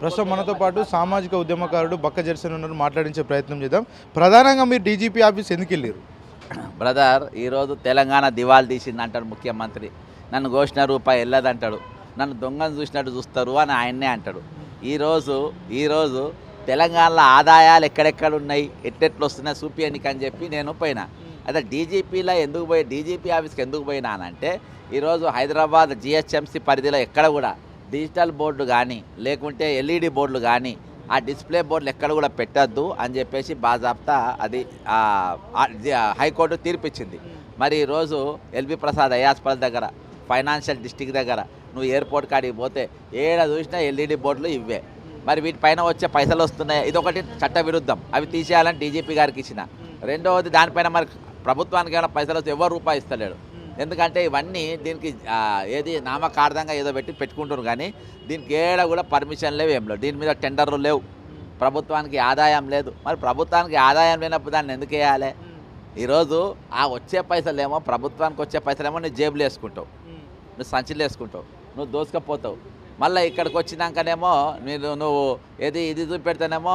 ప్రస్తుతం మనతో పాటు సామాజిక ఉద్యమకారుడు బక్క జెర్సన్ ఉన్నారు మాట్లాడించే ప్రయత్నం చేద్దాం. ప్రధానంగా మీరు డీజీపీ ఆఫీస్ ఎందుకు వెళ్ళారు బ్రదర్ ఈరోజు తెలంగాణ దివాలు తీసింది అంటాడు ముఖ్యమంత్రి. నన్ను కోసిన రూపాయి వెళ్ళదంటాడు. నన్ను దొంగను చూసినట్టు చూస్తారు అని ఆయన్నే అంటాడు. ఈరోజు ఈరోజు తెలంగాణలో ఆదాయాలు ఎక్కడెక్కడ ఉన్నాయి ఎట్టెట్లు వస్తున్నాయి చూపియనికి అని చెప్పి నేను పోయినా. అయితే డీజీపీలో ఎందుకు పోయి డీజీపీ ఆఫీస్కి ఎందుకు పోయినానంటే ఈరోజు హైదరాబాద్ జిహెచ్ఎంసీ పరిధిలో ఎక్కడ కూడా డిజిటల్ బోర్డు కానీ లేకుంటే ఎల్ఈడి బోర్డులు కానీ ఆ డిస్ప్లే బోర్డులు ఎక్కడ కూడా పెట్టద్దు అని చెప్పేసి బాజాబ్తా అది హైకోర్టు తీర్పిచ్చింది. మరి ఈరోజు ఎల్బి ప్రసాద్ అయాస్పల్ దగ్గర ఫైనాన్షియల్ డిస్టిక్ దగ్గర నువ్వు ఎయిర్పోర్ట్ కాడికి పోతే ఏడ చూసినా ఎల్ఈడి బోర్డులు ఇవే మరి వీటిపైన వచ్చే పైసలు వస్తున్నాయి? ఇదొకటి చట్ట విరుద్ధం అవి తీసేయాలని డీజీపీ గారికి ఇచ్చిన. రెండవది దానిపైన మరి ప్రభుత్వానికి ఏమైనా పైసలు వస్తే ఎవరు రూపాయి ఇస్తలేడు. ఎందుకంటే ఇవన్నీ దీనికి ఏది నామకార్థంగా ఏదో పెట్టి పెట్టుకుంటారు కానీ దీనికి ఏడ కూడా పర్మిషన్ లేవు ఏం లేవు. దీని మీద టెండర్లు లేవు. ప్రభుత్వానికి ఆదాయం లేదు. మరి ప్రభుత్వానికి ఆదాయం లేనప్పుడు దాన్ని ఎందుకు వేయాలి? ఈరోజు ఆ వచ్చే పైసలేమో ప్రభుత్వానికి వచ్చే పైసలేమో నువ్వు జేబులు వేసుకుంటావు. నువ్వు సంచులు వేసుకుంటావు. నువ్వు దోసుకపోతావు. మళ్ళీ ఇక్కడికి వచ్చినాకనేమో నేను నువ్వు ఏది ఇది చూపెడితేనేమో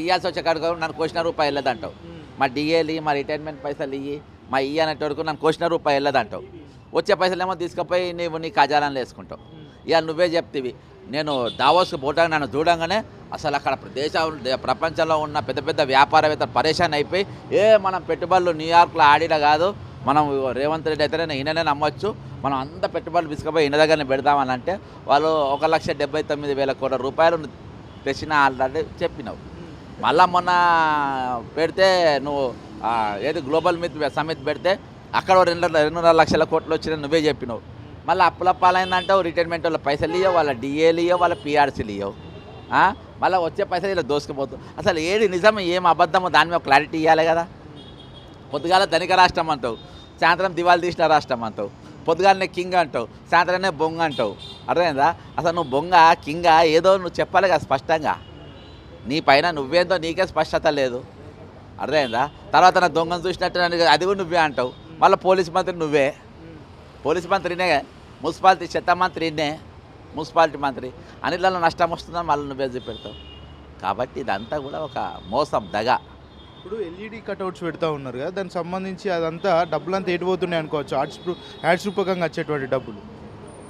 ఇయ్యాల్సి వచ్చే కాడికి నన్ను కోసిన రూపాయి వెళ్ళదంటావు. మా డిఏలు మా రిటైర్మెంట్ పైసలు ఇయ్యి మా ఇయ్య అనేటి వరకు నన్ను కోసిన రూపాయి వెళ్ళదంటావు. వచ్చే పైసలేమో తీసుకుపోయి నీవు నీ ఖజానాలు వేసుకుంటావు. ఇక నువ్వే చెప్తివి. నేను దావోస్కి పోవడానికి నన్ను చూడంగానే అసలు అక్కడ దేశ ప్రపంచంలో ఉన్న పెద్ద పెద్ద వ్యాపారవేత్తలు పరేషాన్ అయిపోయి ఏ మనం పెట్టుబడులు న్యూయార్క్లో ఆడిన కాదు మనం రేవంత్ రెడ్డి అయితేనే ఈయననే నమ్మొచ్చు. మనం అంత పెట్టుబడులు తీసుకుపోయి ఈయన దగ్గరనే పెడదామని అంటే వాళ్ళు ఒక లక్ష డెబ్బై తొమ్మిది వేల కోట్ల రూపాయలు తెచ్చిన ఆల్రెడీ చెప్పినావు. మళ్ళా మొన్న పెడితే నువ్వు ఏది గ్లోబల్ మిత్ సమిత్ పెడితే అక్కడ రెండు రెండున్నర లక్షల కోట్లు వచ్చిన నువ్వే చెప్పినావు. మళ్ళీ అప్పుల పాలైందంటావు రిటైర్మెంట్ వాళ్ళ పైసలు ఇయ్యవు వాళ్ళ డిఏలు ఇయ్యవు వాళ్ళ పిఆర్సీలు ఇయ్యవు. మళ్ళీ వచ్చే పైసలు ఇలా దోసుకుపోతావు అసలు ఏది నిజం ఏం అబద్ధమో దాని మీద క్లారిటీ ఇవ్వాలి కదా. పొద్దుగాల ధనిక రాష్ట్రం అంటావు సాయంత్రం దివాళి తీసిన రాష్ట్రం అంటావు పొద్దుగాలనే కింగ్ అంటావు సాయంత్రమే బొంగ అంటావు. అర్థమైందా? అసలు నువ్వు బొంగ కింగ ఏదో నువ్వు చెప్పాలి కదా స్పష్టంగా. నీ పైన నువ్వేందో నీకే స్పష్టత లేదు. అర్థమైందా? తర్వాత నా దొంగను చూసినట్టు నన్ను అది కూడా నువ్వే అంటావు. మళ్ళీ పోలీస్ మంత్రి నువ్వే. పోలీస్ మంత్రినే మున్సిపాలిటీ చెత్త మంత్రినే మున్సిపాలిటీ మంత్రి. అన్నిట్లలో నష్టం వస్తుందని మళ్ళీ నువ్వే చూపెడతావు. కాబట్టి ఇదంతా కూడా ఒక మోసం దగ. ఇప్పుడు ఎల్ఈడి కట్అవుట్స్ పెడతా ఉన్నారు కదా దానికి సంబంధించి అదంతా డబ్బులంతా ఎటుపోతున్నాయి అనుకోవచ్చు. యాడ్స్ రూ- యాడ్స్ రూపకంగా వచ్చేటువంటి డబ్బులు.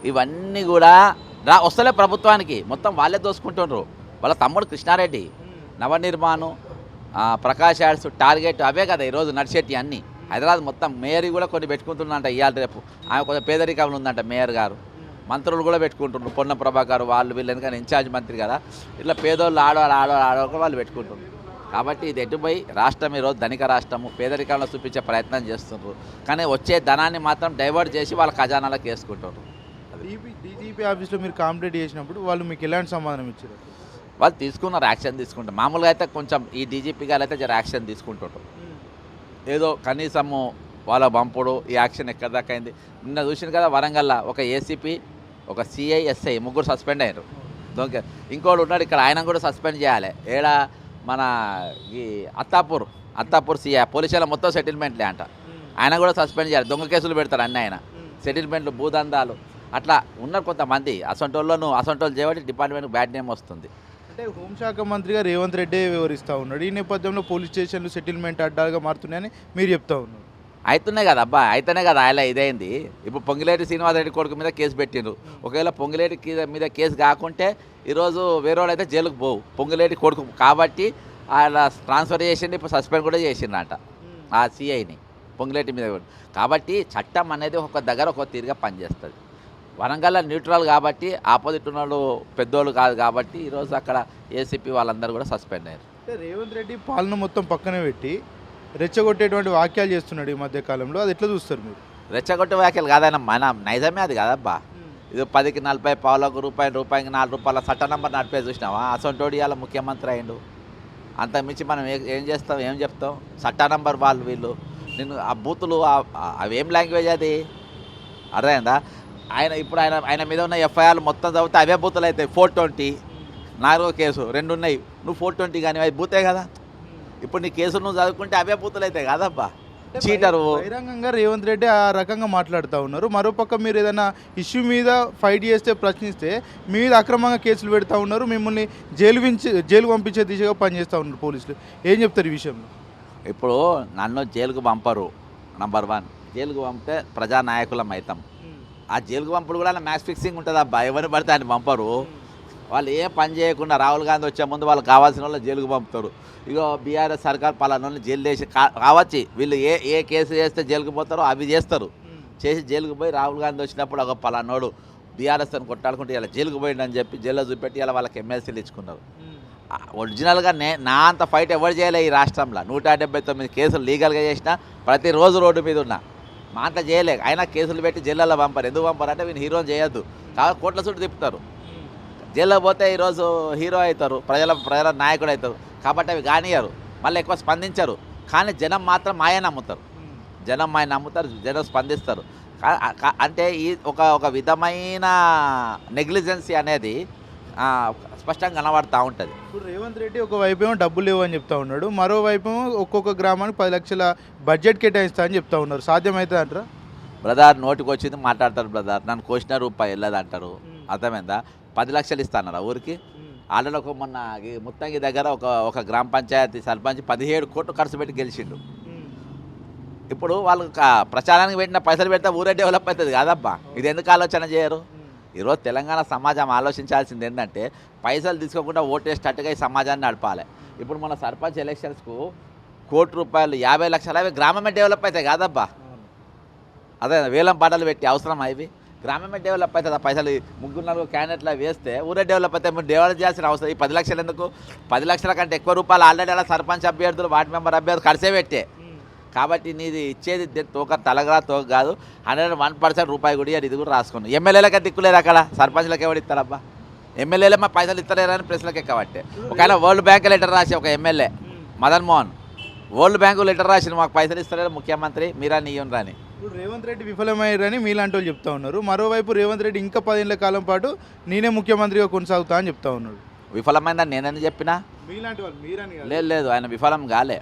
ఇవన్నీ కూడా రా వస్తలే ప్రభుత్వానికి. మొత్తం వాళ్ళే దోసుకుంటుండ్రు. వాళ్ళ తమ్ముడు కృష్ణారెడ్డి. నవనిర్మాణం ప్రకాష్ యాడ్స్ టార్గెట్ అవే కదా ఈరోజు నడిచేటి అన్నీ. హైదరాబాద్ మొత్తం మేయర్ కూడా కొన్ని పెట్టుకుంటుందంట ఇవాళ రేపు. ఆమె కొంచెం పేదరికంలో ఉందంట మేయర్ గారు. మంత్రులు కూడా పెట్టుకుంటున్నారు. పొన్న ప్రభాకర్ వాళ్ళు వీళ్ళు ఎందుకంటే ఇన్ఛార్జ్ మంత్రి కదా. ఇట్లా పేదోళ్ళు ఆడవాళ్ళు ఆడవాళ్ళు ఆడవాళ్ళు వాళ్ళు పెట్టుకుంటున్నారు. కాబట్టి ఇది ఎటుపై రాష్ట్రం ఈరోజు ధనిక రాష్ట్రము. పేదరికంలో చూపించే ప్రయత్నం చేస్తున్నారు కానీ వచ్చే ధనాన్ని మాత్రం డైవర్ట్ చేసి వాళ్ళ ఖజానాలకు వేసుకుంటారు డీజీపీ ఆఫీస్లో మీరు కాంప్లీట్ చేసినప్పుడు వాళ్ళు మీకు ఎలాంటి సమాధానం ఇచ్చారు? వాళ్ళు తీసుకున్నారు యాక్షన్ తీసుకుంటారు. మామూలుగా అయితే కొంచెం ఈ డీజీపీ గారు అయితే జర యాక్షన్ తీసుకుంటుంటారు ఏదో కనీసము వాళ్ళ పంపుడు ఈ యాక్షన్ ఎక్కడ దాకా అయింది. నిన్న చూసిన కదా వరంగల్లో ఒక ఏసీపీ ఒక సిఐ ఎస్ఐ ముగ్గురు సస్పెండ్ అయ్యారు దొంగ ఇంకోటి ఉన్నాడు ఇక్కడ ఆయన కూడా సస్పెండ్ చేయాలి. ఏడ మన ఈ అత్తాపూర్ అత్తాపూర్ సిఐ పోలీసుల మొత్తం సెటిల్మెంట్లే అంట. ఆయన కూడా సస్పెండ్ చేయాలి. దొంగ కేసులు పెడతారు అన్నీ ఆయన. సెటిల్మెంట్లు భూదందాలు అట్లా ఉన్నారు కొంతమంది అసొంటోళ్ళను అసొంటోళ్ళు చేయబట్టి డిపార్ట్మెంట్కి బ్యాడ్ నేమ్ వస్తుంది. అంటే హోంశాఖ మంత్రిగా రేవంత్ రెడ్డి వివరిస్తూ ఉన్నాడు. ఈ నేపథ్యంలో పోలీస్ స్టేషన్లు సెటిల్మెంట్ అడ్డాలుగా మారుతున్నాయని మీరు చెప్తా ఉన్నారు. అవుతున్నాయి కదా అబ్బా అయితేనే కదా ఆయన ఇదైంది. ఇప్పుడు పొంగిలేటి శ్రీనివాసరెడ్డి కొడుకు మీద కేసు పెట్టిండ్రు. ఒకవేళ పొంగిలేటి మీద కేసు కాకుంటే ఈరోజు వేరే అయితే జైలుకు పోవు. పొంగిలేటి కొడుకు కాబట్టి ఆయన ట్రాన్స్ఫర్ చేసిండు ఇప్పుడు సస్పెండ్ కూడా చేసిండ్రంట ఆ సిఐని పొంగిలేటి మీద. కాబట్టి చట్టం అనేది ఒక దగ్గర ఒక తీరుగా పనిచేస్తుంది. వరంగల్ న్యూట్రల్ కాబట్టి ఆపోజిట్ ఉన్న వాళ్ళు పెద్దోళ్ళు కాదు కాబట్టి ఈరోజు అక్కడ ఏసీపీ వాళ్ళందరూ కూడా సస్పెండ్ అయ్యారు. రేవంత్ రెడ్డి పాలన మొత్తం పక్కన పెట్టి రెచ్చగొట్టేటువంటి వాక్యాలు చేస్తున్నాడు ఈ మధ్య కాలంలో అది ఎట్లా చూస్తారు మీరు? రెచ్చగొట్టే వ్యాఖ్యలు కాదన్న మన నైజమే అది కాదబ్బా. ఇది పదికి నలభై పావులకు రూపాయి రూపాయికి నాలుగు రూపాయల చట్ట నంబర్ నడిపే చూసినావా? అసొంటోడి ఇవాళ ముఖ్యమంత్రి అయిండు. అంత మించి మనం ఏ- ఏం చేస్తాం ఏం చెప్తాం? చట్ట నంబర్ వాళ్ళు వీళ్ళు. నేను ఆ బూతులు అవి ఏం లాంగ్వేజ్ అది? అర్థమైందా? ఆయన ఇప్పుడు ఆయన ఆయన మీద ఉన్న ఎఫ్ఐఆర్లు మొత్తం చదివితే అవే బూతులు అవుతాయి ఫోర్ ట్వంటీ. నాలుగో కేసు రెండు ఉన్నాయి నువ్వు ఫోర్ ట్వంటీ కానీ అవి బూతే కదా. ఇప్పుడు నీ కేసు నువ్వు చదువుకుంటే అవే బూతులు అవుతాయి కాదబ్బా చీటరు. బహిరంగంగా రేవంత్ రెడ్డి ఆ రకంగా మాట్లాడుతూ ఉన్నారు. మరోపక్క మీరు ఏదైనా ఇష్యూ మీద ఫైట్ చేస్తే ప్రశ్నిస్తే మీ మీద అక్రమంగా కేసులు పెడతా ఉన్నారు. మిమ్మల్ని జైలు జైలు పంపించే దిశగా పనిచేస్తూ ఉన్నారు పోలీసులు. ఏం చెప్తారు ఈ విషయంలో? ఇప్పుడు నన్ను జైలుకు పంపరు నంబర్ వన్ జైలుకు పంపితే ప్రజానాయకులం అవుతాం ఆ జైలుకు పంపుడు కూడా మ్యాచ్ ఫిక్సింగ్ ఉంటుంది అబ్బా. ఎవరిని పడితే ఆయన పంపరు. వాళ్ళు ఏ పని చేయకుండా రాహుల్ గాంధీ వచ్చే ముందు వాళ్ళకి కావాల్సిన వాళ్ళు జైలుకు పంపుతారు. ఇగో బీఆర్ఎస్ సర్కార్ పలానా జైలు చేసి కావచ్చు. వీళ్ళు ఏ ఏ కేసు చేస్తే జైలుకు పోతారో అవి చేస్తారు. చేసి జైలుకు పోయి రాహుల్ గాంధీ వచ్చినప్పుడు ఒక పలానోడు బీఆర్ఎస్ అని కొట్టాడుకుంటే ఇలా జైలుకు పోయిండని చెప్పి జైల్లో చూపెట్టి ఇలా వాళ్ళకి ఎమ్మెల్సీలు ఇచ్చుకున్నారు. ఆ, ఒరిజినల్గా నే నా అంత ఫైట్ ఎవరు చేయలే ఈ రాష్ట్రంలో. నూట డెబ్బై తొమ్మిది కేసులు లీగల్గా చేసిన ప్రతిరోజు రోడ్డు మీద ఉన్నా. మా అంత చేయలేక అయినా కేసులు పెట్టి జైల్లో పంపారు. ఎందుకు పంపారు అంటే వీళ్ళు హీరోని చేయొద్దు. కాబట్టి కోట్ల చుట్టూ తిప్పుతారు. జైల్లో పోతే ఈరోజు హీరో అవుతారు. ప్రజల ప్రజల నాయకుడు అవుతారు. కాబట్టి అవి కానియరు మళ్ళీ ఎక్కువ స్పందించరు. కానీ జనం మాత్రం మాయ నమ్ముతారు. జనం ఆయన నమ్ముతారు. జనం స్పందిస్తారు. అంటే ఈ ఒక ఒక విధమైన నెగ్లిజెన్సీ అనేది స్పష్టంగా కనబడుతూ ఉంటుంది. ఇప్పుడు రేవంత్ రెడ్డి ఒక వైపు ఏమో డబ్బులు లేవు అని చెప్తా ఉన్నాడు మరోవైపు ఏమో ఒక్కొక్క గ్రామానికి పది లక్షల బడ్జెట్ కేటాయిస్తా అని చెప్తా ఉన్నారు. సాధ్యమవుతుంది అంటారా? బ్రదర్ నోటికి వచ్చింది మాట్లాడతారు బ్రదర్. నన్ను కోసిన రూపాయి వెళ్ళదు అంటారు. అర్థమైందా? పది లక్షలు ఇస్తానరా ఊరికి? ఆల్రెడీ ఒక మొన్న ముత్తంగి దగ్గర ఒక ఒక గ్రామ పంచాయతీ సర్పంచ్ పదిహేడు కోట్లు ఖర్చు పెట్టి గెలిచిండు. ఇప్పుడు వాళ్ళు ప్రచారానికి పెట్టిన పైసలు పెడితే ఊరే డెవలప్ అవుతుంది కాదబ్బా. ఇది ఎందుకు ఆలోచన చేయరు? ఈరోజు తెలంగాణ సమాజం ఆలోచించాల్సింది ఏంటంటే పైసలు తీసుకోకుండా ఓటేసేటట్టుగా ఈ సమాజాన్ని నడపాలి. ఇప్పుడు మన సర్పంచ్ ఎలక్షన్స్కు కోటి రూపాయలు యాభై లక్షలు అవి గ్రామమే డెవలప్ అవుతాయి కాదబ్బా. అదే వేలం పాటలు పెట్టి అవసరం అవి గ్రామమే డెవలప్ అవుతుంది? ఆ పైసలు ముగ్గురు నాలుగు క్యాండిడేట్లు వేస్తే ఊరే డెవలప్ అవుతాయి. మీరు డెవలప్ చేయాల్సిన అవసరం ఈ పది లక్షలు ఎందుకు? పది లక్షల కంటే ఎక్కువ రూపాయలు ఆల్రెడీ అలా సర్పంచ్ అభ్యర్థులు వార్డు మెంబర్ అభ్యర్థులు ఖర్చే పెట్టే. కాబట్టి నీది ఇచ్చేది తోక తలగరా తోక కాదు. హండ్రెడ్ వన్ పర్సెంట్ రూపాయి కూడా ఇది కూడా రాసుకోండి ఎమ్మెల్యేలకే దిక్కులేరు అక్కడ? సర్పంచ్లకి ఎవరు ఇస్తారబ్బా? ఎమ్మెల్యేలే మా పైసలు ఇస్తలేరని ప్రశ్నలకు ఎక్కబట్టే. ఒకవేళ వరల్డ్ బ్యాంక్ లెటర్ రాసి ఒక MLA Madan Mohan world bank letter రాసిన మాకు పైసలు ఇస్తలేరు ముఖ్యమంత్రి మీరా నీయం రాని. ఇప్పుడు రేవంత్ రెడ్డి విఫలమయ్యారని మీలాంటి వాళ్ళు చెప్తా ఉన్నారు. మరోవైపు రేవంత్ రెడ్డి ఇంకా పదేళ్ళ కాలం పాటు నేనే ముఖ్యమంత్రిగా కొనసాగుతా అని చెప్తా ఉన్నాడు విఫలమైందని నేనని చెప్పినా? మీలాంటి వాళ్ళు మీరని. లేదు లేదు. ఆయన విఫలం కాలే.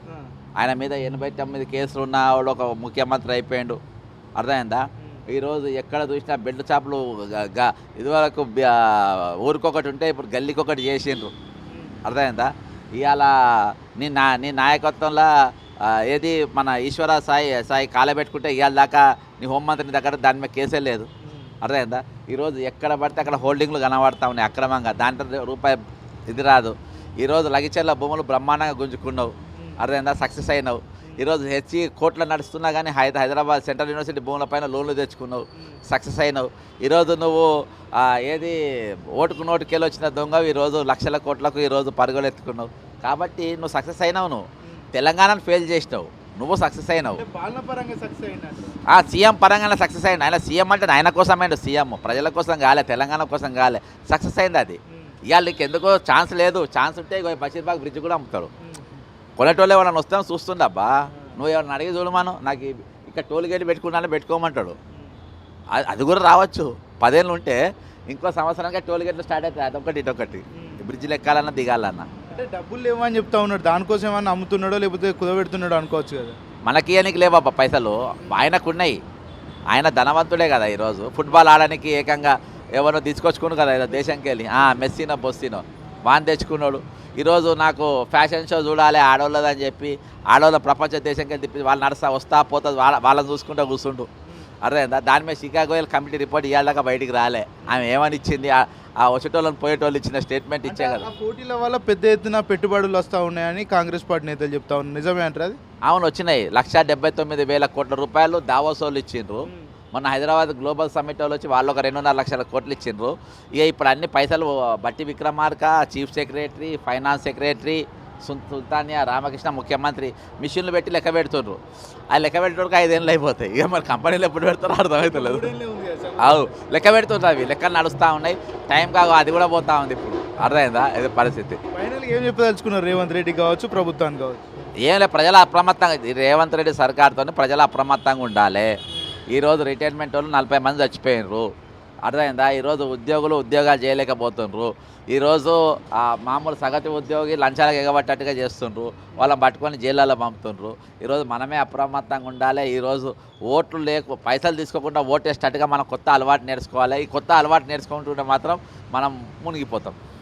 ఆయన మీద ఎనభై తొమ్మిది కేసులు ఉన్న వాడు ఒక ముఖ్యమంత్రి అయిపోయాడు. అర్థమైందా? ఈరోజు ఎక్కడ చూసినా బెడ్ చాపలు ఇదివరకు ఊరికొకటి ఉంటే ఇప్పుడు గల్లీకొకటి చేసిండ్రు. అర్థమైందా? ఇవాళ నీ నా నీ నాయకత్వంలో ఏది మన ఈశ్వర సాయి సాయి కాలబెట్టుకుంటే ఇవాళ దాకా నీ హోంమంత్రి దగ్గర దాని మీద కేసే లేదు. అర్థమైందా? ఈరోజు ఎక్కడ పడితే అక్కడ హోల్డింగ్లు కనబడతా ఉన్నాయి అక్రమంగా. దాంట్లో రూపాయి ఇది రాదు. ఈరోజు లగిచెర్ల భూములు బ్రహ్మాండంగా గుంజుకున్నావు. అర్థమైందా? సక్సెస్ అయినావు. ఈరోజు హెచ్చి కోట్ల నడుస్తున్నా కానీ హైద హైదరాబాద్ సెంట్రల్ యూనివర్సిటీ భూముల పైన లోన్లు తెచ్చుకున్నావు. సక్సెస్ అయినావు. ఈరోజు నువ్వు ఏది ఓటుకు నోటుకెళ్ళి వచ్చిన దొంగ ఈరోజు లక్షల కోట్లకు ఈరోజు పరుగులు ఎత్తుకున్నావు కాబట్టి నువ్వు సక్సెస్ అయినావు నువ్వు. తెలంగాణను ఫెయిల్ చేసినావు. నువ్వు సక్సెస్ అయినావు. ఆ సీఎం పరంగానే సక్సెస్ అయింది ఆయన సీఎం అంటే ఆయన కోసం అయిండు సీఎం. ప్రజల కోసం కాలే తెలంగాణ కోసం కాలే. సక్సెస్ అయింది అది. ఇవాళ నీకు ఎందుకో ఛాన్స్ లేదు. ఛాన్స్ ఉంటే బషీర్బాగ్ బ్రిడ్జ్ కూడా అమ్ముతాడు. కొనేటోళ్ళు ఎవరైనా వస్తాం చూస్తుండబ్బా నువ్వు ఎవరైనా అడిగి చూడమాను నాకు ఇక్కడ టోల్ గేట్ పెట్టుకున్నాను పెట్టుకోమంటాడు. అది అది కూడా రావచ్చు. పదేళ్ళు ఉంటే ఇంకో సంవత్సరానికి టోల్ గేట్లు స్టార్ట్ అవుతాయి. అదొకటి ఇటొకటి బ్రిడ్జిలు ఎక్కాలన్నా దిగాలన్నా. అంటే డబ్బులు లేవు అని చెప్తా ఉన్నాడు దానికోసం ఏమన్నా అమ్ముతున్నాడో లేకపోతే కుదబెడుతున్నాడో అనుకోవచ్చు కదా. మనకి ఇయనికి లేవబ్బా పైసలు. ఆయనకు ఉన్నాయి ఆయన ధనవంతుడే కదా ఈరోజు. ఫుట్బాల్ ఆడడానికి ఏకంగా ఎవరో తీసుకొచ్చుకుని కదా ఏదో దేశంకి వెళ్ళి ఆ, మెస్సీనో బొస్సీనో. వాన్ తెచ్చుకున్నాడు. ఈరోజు నాకు ఫ్యాషన్ షో చూడాలి ఆడవాళ్ళదని చెప్పి ఆడవాళ్ళ ప్రపంచ దేశంకి వెళ్ళి తిప్పి వాళ్ళు నడుస్తా వస్తా పోతుంది వాళ్ళ వాళ్ళని చూసుకుంటూ కూర్చుండు. అర్థమైందా దాని మీద షికాగో కమిటీ రిపోర్ట్ ఇవ్వాలక బయటికి రాలే. ఆమె ఏమని ఇచ్చింది ఆ- వచ్చేటోళ్ళని పోయేటోళ్ళు ఇచ్చిన స్టేట్మెంట్ ఇచ్చే కదా. పోటీల వల్ల పెద్ద ఎత్తున పెట్టుబడులు వస్తూ ఉన్నాయని కాంగ్రెస్ పార్టీ నేతలు చెప్తా ఉన్నారు. నిజమే అంటారు అది? అవును వచ్చినాయి. లక్ష డెబ్బై తొమ్మిది వేల కోట్ల రూపాయలు దావోస్ వాళ్ళు ఇచ్చిండ్రు మొన్న హైదరాబాద్ గ్లోబల్ సమ్మిట్ వాళ్ళు వచ్చి వాళ్ళు ఒక రెండున్నర లక్షల కోట్లు ఇచ్చిండ్రు. ఇక ఇప్పుడు అన్ని పైసలు బట్టి Vikramarka chief secretary finance secretary సుల్- Sultania Ramakrishna ముఖ్యమంత్రి మిషన్లు పెట్టి లెక్క పెడుతుండ్రు. ఆ లెక్క పెట్టడానికి ఐదేళ్ళు అయిపోతాయి. ఇక మరి కంపెనీలు ఎప్పుడు పెడతారో అర్థమవుతలేదు అవు లెక్క పెడుతుండ్రు అవి. లెక్కలు నడుస్తూ ఉన్నాయి. టైం కాదు అది కూడా పోతా ఉంది ఇప్పుడు. అర్థమైందా? ఇది పరిస్థితి. ఫైనల్ ఏం చెప్పదలుచుకున్నారు? రేవంత్ రెడ్డి కావచ్చు ప్రభుత్వానికి కావచ్చు? ఏం లేదు ప్రజలు అప్రమత్తంగా రేవంత్ రెడ్డి సర్కార్తో ప్రజలు అప్రమత్తంగా ఉండాలి. ఈరోజు రిటైర్మెంట్ వాళ్ళు నలభై మంది చచ్చిపోయినారు. అర్థమైందా? ఈరోజు ఉద్యోగులు ఉద్యోగాలు చేయలేకపోతుండ్రు ఈరోజు మామూలు సగటు ఉద్యోగి లంచాలకు ఎగబట్టట్టుగా చేస్తుండ్రు. వాళ్ళని పట్టుకొని జైళ్ళలో పంపుతుండ్రు. ఈరోజు మనమే అప్రమత్తంగా ఉండాలి. ఈరోజు ఓట్లు లేక పైసలు తీసుకోకుండా ఓటేసేటట్టుగా మనం కొత్త అలవాటు నేర్చుకోవాలి. ఈ కొత్త అలవాటు నేర్చుకుంటుంటే మాత్రం మనం మునిగిపోతాం.